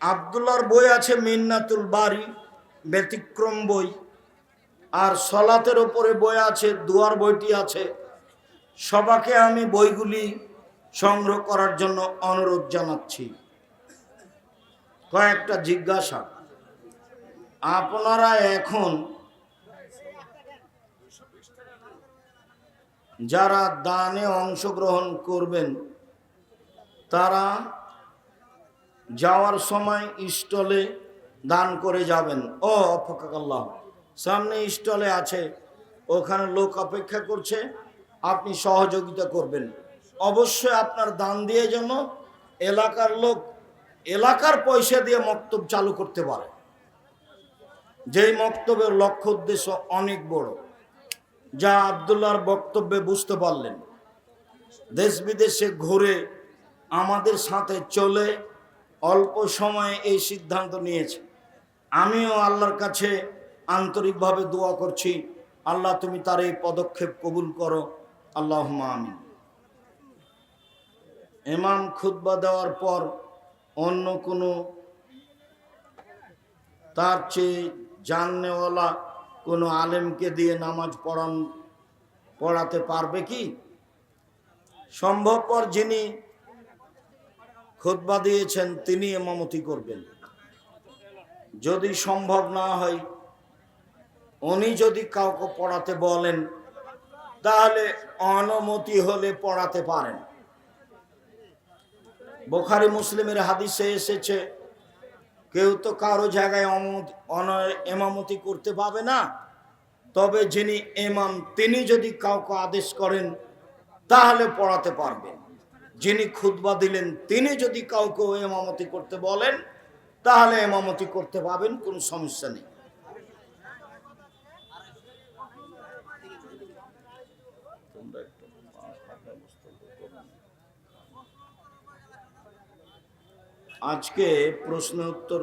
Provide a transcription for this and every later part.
আবদুল্লার বই আছে মিন্নাতুল বাড়ি ব্যতিক্রম বই। আর সলাতের ওপরে বই আছে, দুয়ার বইটি আছে। সবাকে আমি বইগুলি সংগ্রহ করার জন্য অনুরোধ জানাচ্ছি। কয়েকটা জিজ্ঞাসা। আপনারা এখন যারা দানে অংশগ্রহণ করবেন, তারা যাওয়ার সময় স্টলে দান করে যাবেন। ও অফকাল্লাহ সামনে স্টলে আছে, ওখানে লোক অপেক্ষা করছে, আপনি সহযোগিতা করবেন। অবশ্যই আপনার দান দিয়ে যেন এলাকার লোক এলাকার পয়সা দিয়ে মক্তব চালু করতে পারে। যেই মক্তবের লক্ষ্য উদ্দেশ্য অনেক বড়, যা আবদুল্লাহর বক্তব্যে বুঝতে পারলেন। দেশ বিদেশে ঘুরে আমাদের সাথে চলে অল্প সময়ে এই সিদ্ধান্ত নিয়েছে। আমিও আল্লাহর কাছে আন্তরিকভাবে দোয়া করছি, আল্লাহ তুমি তার এই পদক্ষেপ কবুল করো। আল্লাহ আমিন। এমাম খুতবা দেওয়ার পর অন্য কোনো তার চেয়ে জাননেওয়ালা কোনো আলেমকে দিয়ে নামাজ পড়ান, পড়াতে পারবে কি? সম্ভবপর যিনি খুতবা দিয়েছেন, তিনি এমামতি করবেন। যদি সম্ভব না হয়, উনি যদি কাউকে পড়াতে বলেন, তাহলে অনুমতি হলে পড়াতে পারেন। বোখারি মুসলিমের হাদিসে এসেছে, কেউ তো কারও জায়গায় এমামতি করতে পাবে না। তবে যিনি এমাম, তিনি যদি কাউকে আদেশ করেন, তাহলে পড়াতে পারবেন। যিনি খুতবা দিলেন, তিনি যদি কাউকে এমামতি করতে বলেন, তাহলে এমামতি করতে পাবেন, কোনো সমস্যা নেই। আজকে প্রশ্ন উত্তর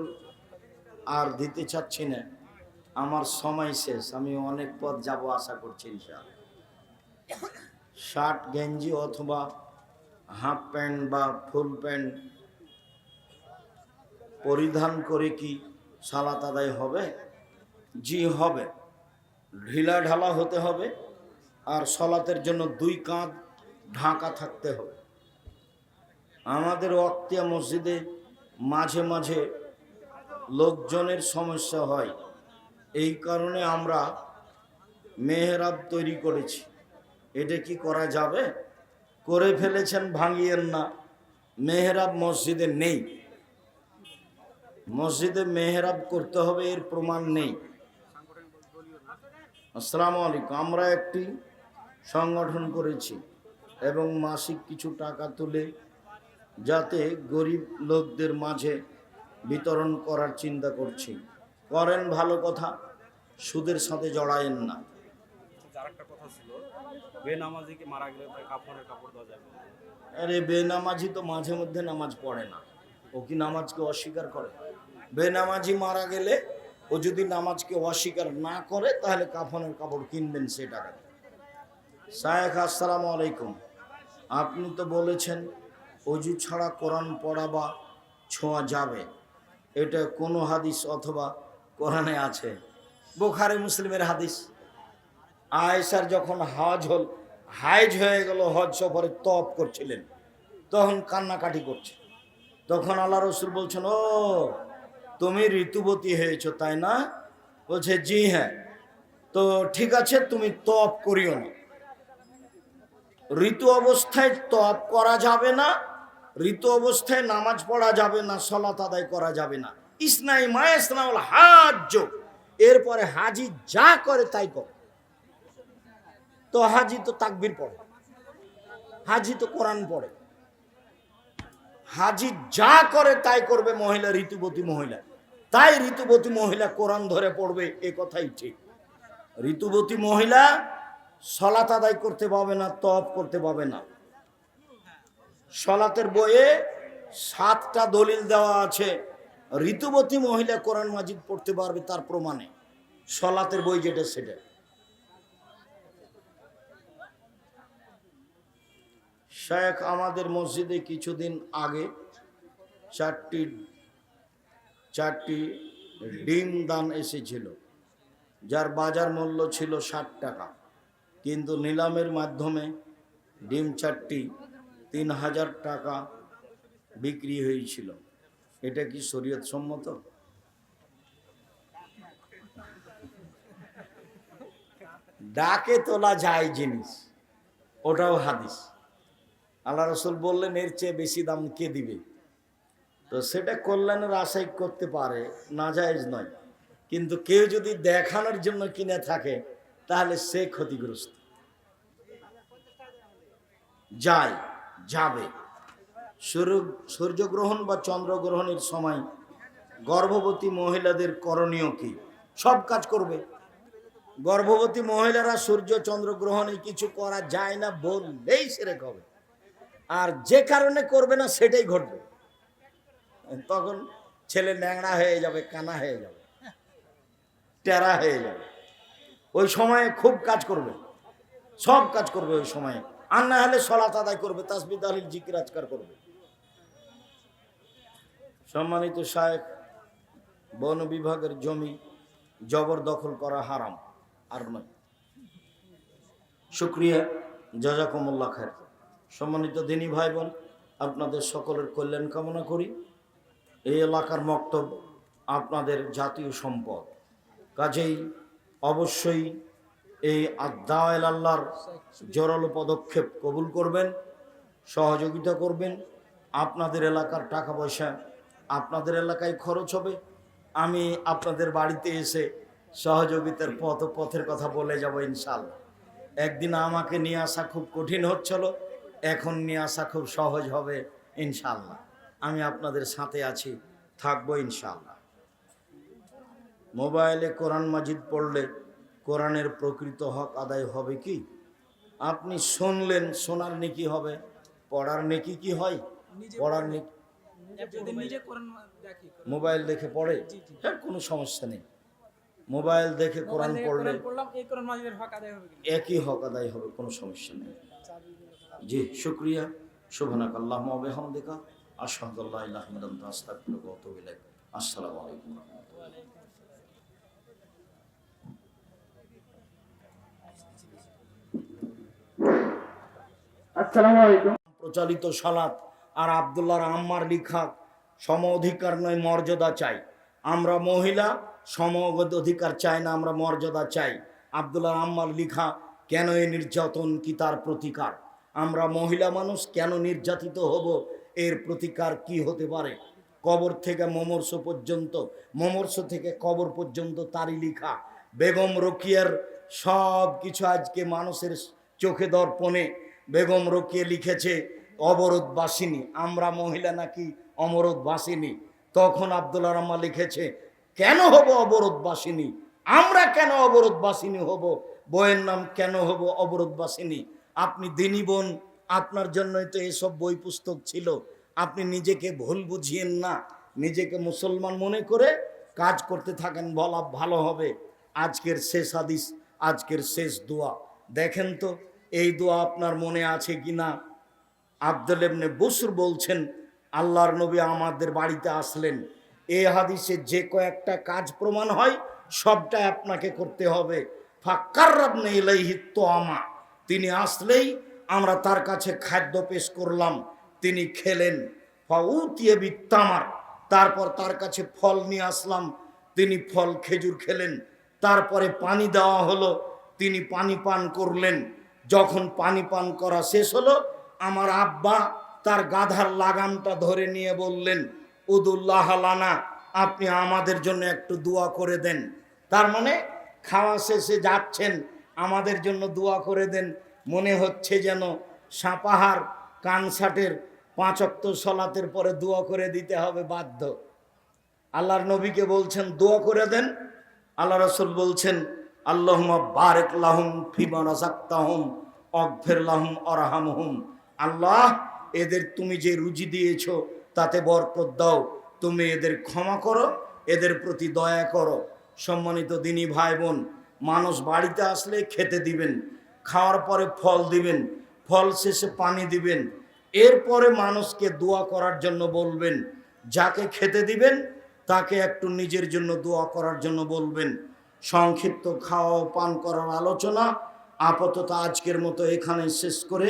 আর দিতে চাচ্ছি না। আমার সময় শেষ, আমি অনেক পথ যাব আশা করছি ইনশাআল্লাহ। শার্ট গেঞ্জি অথবা হাফ প্যান্ট বা ফুল প্যান্ট পরিধান করে কি সালাত আদায় হবে? জি, হবে। ঢিলা ঢালা হতে হবে আর সলাতের জন্য দুই কাঁধ ঢাকা থাকতে হবে। আমাদের অক্তিয়া মসজিদে মাঝে মাঝে লোকজনের সমস্যা হয়। এই কারণে আমরা মেহরাব তৈরি করেছি। এটা কি করা যাবে? করে ফেলেছেন, ভাঙিয়েন না। মেহরাব মসজিদে নেই। মসজিদে মেহরাব করতে হবে, এর প্রমাণ নেই। আসসালামু আলাইকুম। আমরা একটি সংগঠন করেছি এবং মাসিক কিছু টাকা তুলে যাতে গরিব লোকদের মাঝে বিতরণ করার চিন্তা করছি। করেন ভালো কথা, সুদের সাথে জড়ায়েন না। আর একটা কথা ছিল বেনামাজিকে মারা গেলে তার কাপড় দেওয়া যাবে? আরে বেনামাজি তো মাঝে মধ্যে নামাজ পড়ে না। ও কি নামাজকে অস্বীকার করে? বেনামাজি মারা গেলে ও যদি নামাজকে অস্বীকার না করে, তাহলে কাফনের কাপড় কিনবেন সে টাকা সায়েখ আসসালামু আলাইকুম। আপনি তো বলেছেন, অজু ছাড়া কোরআন পড়া বা ছোঁয়া যাবে। এটা কোনো হাদিস অথবা কোরআনে আছে। বোখারে, মুসলিমের হাদিস। আয়েশার যখন হজ হল হাইজ হয়ে গেল হজ সফরে তপ করছিলেন। তখন কান্নাকাটি করছে। তখন আল্লাহ রসুল বলছেন, ও, তুমি ঋতুবতী হয়েছ, তাই না? বলছে, জি হ্যাঁ। তো ঠিক আছে, তুমি তপ করিও না। ঋতু অবস্থায় তপ করা যাবে না, ঋতু অবস্থায় নামাজ পড়া যাবে না, সলাত আদায় করা যাবে না। ইসনাই মা ইসলাম হাজ এরপরে হাজি যা করে তাই করে। তো হাজি তো তাকবির পড়ে। হাজি তো কোরআন পড়ে। হাজি যা করে তাই করবে মহিলা, ঋতুবতী মহিলা। তাই ঋতুবতী মহিলা কোরআন ধরে পড়বে, এ কথাই ঠিক। ঋতুবতী মহিলা সলাত আদায় করতে পাবে না তপ করতে পাবে না। সলাতের বইয়ে সাতটা দলিল দেওয়া আছে। ঋতুবতী মহিলা কোরআন মাজিদ পড়তে পারবে তার প্রমাণে। সলাতের বই যেটা সেটা। শেখ আমাদের মসজিদে কিছুদিন আগে চারটি চারটি ডিম দান এসেছিল, যার বাজার মূল্য ছিল ষাট টাকা। কিন্তু নিলামের মাধ্যমে ডিম চারটি তিন হাজার টাকা বিক্রি হয়েছিল। এটা কি শরীয়ত সম্মত? ডাকে তোলা যায় জিনিস, ওটাও হাদিস। আল্লাহ রসুল বললেন, এর চেয়ে বেশি দাম কে দিবে? তো সেটা কল্যাণের আশাই করতে পারে না জায়েজ নয়। কিন্তু কেউ যদি দেখানোর জন্য কিনে থাকে, তাহলে সে ক্ষতিগ্রস্ত। যায়, যাবে। সূর্য, সূর্যগ্রহণ বা চন্দ্রগ্রহণের সময় গর্ভবতী মহিলাদের করণীয় কি? সব কাজ করবে। গর্ভবতী মহিলারা সূর্য, চন্দ্রগ্রহণে কিছু করা যায় না বললেই সেরে হবে আর যে কারণে করবে না, সেটাই ঘটবে। তখন ছেলে ন্যাংড়া হয়ে যাবে, কানা হয়ে যাবে, টেরা হয়ে যাবে। ওই সময়ে খুব কাজ করবে, সব কাজ করবে ওই সময়ে। আর না হলে সলাত আদায় করবে তাসবি তাহলিল, জিকির, আজকার করবে। সম্মানিত শায়েখ, বন বিভাগের জমি জবরদখল করা হারাম, আর নয়। শুক্রিয়া, জাজাকুমুল্লাহ খায়ের সম্মানিত দিনী ভাই বোন আপনাদের সকলের কল্যাণ কামনা করি। এই এলাকার মক্তব আপনাদের জাতীয় সম্পদ। কাজেই অবশ্যই এই আদাওয়াল আল্লাহর জোরালো পদক্ষেপ কবুল করবেন, সহযোগিতা করবেন। আপনাদের এলাকার টাকা পয়সা আপনাদের এলাকায় খরচ হবে। আমি আপনাদের বাড়িতে এসে সহযোগিতার পথ পথের কথা বলে যাব ইনশাল্লাহ একদিন আমাকে নিয়ে আসা খুব কঠিন হচ্ছিল এখন নিয়ে আসা খুব সহজ হবে ইনশাল্লাহ আমি আপনাদের সাথে আছি থাকব ইনশাল্লাহ মোবাইলে কোরআন মাজিদ পড়লে কোরআনের প্রকৃত হক আদায় হবে কি? আপনি শুনলেন শোনার নেকি হবে পড়ার নেকি কি হয়? পড়ার নেকি যদি নিজে কোরআন দেখি মোবাইল দেখে পড়ে? হ্যাঁ কোনো সমস্যা নেই। মোবাইল দেখে কোরআন পড়লে কোরআন পড়লাম এই কোরআন মাজিদের হক আদায় হবে কিনা? একই হক আদায় হবে কোনো সমস্যা নেই। জি শুক্রিয়া। শুভনাক আল্লাহ হামদিকা আশহাদুল্লাহ ইলাহা ইল্লা আনতা আস্তাগফিরুকা ওয়া আতুবু ইলাইক। আসসালামু আলাইকুম সালাত আর আবদুল্লাহর আম্মার লিখা সম অধিকার নয় মর্যাদা চাই। আমরা মহিলা সম অধিকার চাই না আমরা মর্যাদা চাই। আবদুল্লাহ আম্মার লিখা কেন এই নির্যাতন কি তার প্রতিকার? আমরা মহিলা মানুষ কেন নির্যাতিত হব? এর প্রতিকার কি হতে পারে? কবর থেকে মমর্ষ পর্যন্ত, মমর্ষ থেকে কবর পর্যন্ত তারই লিখা। বেগম রকিয়ার সব কিছু আজকে মানুষের চোখে দর্পণে। বেগম রকিয়ে লিখেছে অবরোধ বাসিনী আমরা মহিলা নাকি অমরোধ বাসিনী তখন আব্দুল্লাহ রহমান লিখেছে, কেন হব অবরোধ বাসিনী আমরা কেন অবরোধ বাসিনী হব? বইয়ের নাম কেন হব অবরোধ বাসিনী আপনি দিনী বোন, আপনার জন্যই তো এসব বই পুস্তক ছিল। আপনি নিজেকে ভুল বুঝিয়েন না। নিজেকে মুসলমান মনে করে কাজ করতে থাকেন, বলা ভালো হবে। আজকের শেষ হাদিস, আজকের শেষ দোয়া। দেখেন তো, এই দোয়া আপনার মনে আছে কি না? আব্দুল ইবনে বসুর বলছেন, আল্লাহর নবী আমাদের বাড়িতে আসলেন। এ হাদিসে যে কয়েকটা কাজ প্রমাণ হয় সবটা আপনাকে করতে হবে। ফাক্কাররাবনে ইলাইহি তোয়ামা তিনি আসলেই আমরা তার কাছে খাদ্য পেশ করলাম। তিনি খেলেন। ফাউতিয়ে বিত্তামার। তারপর তার কাছে ফল নিয়ে আসলাম। তিনি ফল খেজুর খেলেন। তারপরে পানি দেওয়া হলো। তিনি পানি পান করলেন। যখন পানি পান করা শেষ হলো, আমার আব্বা তার গাধার লাগামটা ধরে নিয়ে বললেন, উদুল্লাহ লানা, আপনি আমাদের জন্য একটু দোয়া করে দেন। তার মানে খাওয়া শেষে যাচ্ছেন। আমাদের জন্য দোয়া করে দেন। মনে হচ্ছে যেন সাপাহার কানসাটের পাঁচক্ত সলাতের পরে দোয়া করে দিতে হবে বাধ্য। আল্লাহর নবীকে বলছেন, দোয়া করে দেন। আল্লাহ রসুল বলছেন আল্লাহ বারেক লাহুম ফিমা রাজাক্তাহুম অগফের লাহুম অরাহামহুম আল্লাহ, এদের তুমি যে রুজি দিয়েছ তাতে বরকত দাও। তুমি এদের ক্ষমা করো, এদের প্রতি দয়া করো। সম্মানিত দিনী ভাই বোন মানুষ বাড়িতে আসলে খেতে দিবেন, খাওয়ার পরে ফল দিবেন, ফল শেষে পানি দিবেন। এরপরে মানুষকে দোয়া করার জন্য বলবেন, যাকে খেতে দিবেন, তাকে একটু নিজের জন্য দোয়া করার জন্য বলবেন। সংক্ষিপ্ত খাওয়া পান করার আলোচনা আপাতত আজকের মতো এখানে শেষ করে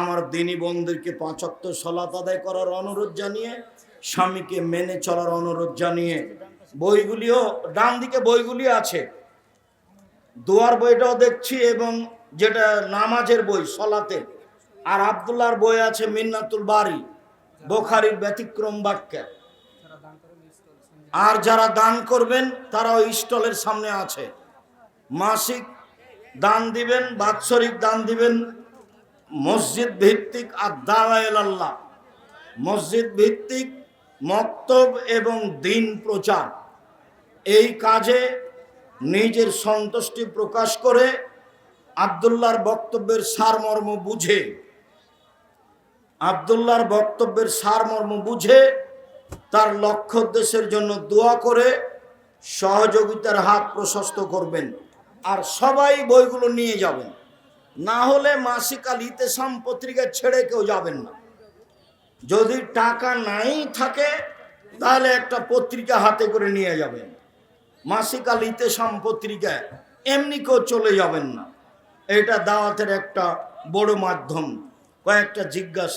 আমার দিনী বন্ধুকে পাঁচক্ত সলাত আদায় করার অনুরোধ জানিয়ে, স্বামীকে মেনে চলার অনুরোধ জানিয়ে বইগুলিও ডান দিকে বইগুলি আছে। দোয়ার বইটাও দেখছি এবং যেটা নামাজের বই সলাতে আর আবদুল্লাহর বই আছে মিন্নাতুল বাড়ি বোখারির ব্যতিক্রম বাক্যা। আর যারা দান করবেন তারা ওই স্টলের সামনে আছে। মাসিক দান দিবেন, বাৎসরিক দান দিবেন। মসজিদ ভিত্তিক আল্লাহ। মসজিদ ভিত্তিক মক্তব এবং দিন প্রচার। এই কাজে নিজের সন্তুষ্টি প্রকাশ করে আবদুল্লার বক্তব্যের সারমর্ম বুঝে। আবদুল্লার বক্তব্যের সারমর্ম বুঝে তার লক্ষ্য উদ্দেশ্যের জন্য দোয়া করে সহযোগিতার হাত প্রশস্ত করবেন আর সবাই বইগুলো নিয়ে যাবেন। না হলে মাসিক আল ইতেসাম পত্রিকা ছেড়ে কেউ যাবেন না। যদি টাকা নাই থাকে, তাহলে একটা পত্রিকা হাতে করে নিয়ে যাবেন। মাসিক আলিতে সম্পত্রিকায় পত্রিকায় এমনি কেউ চলে যাবেন না। এটা দাওয়াতের একটা বড় মাধ্যম, কয়েকটা জিজ্ঞাসা।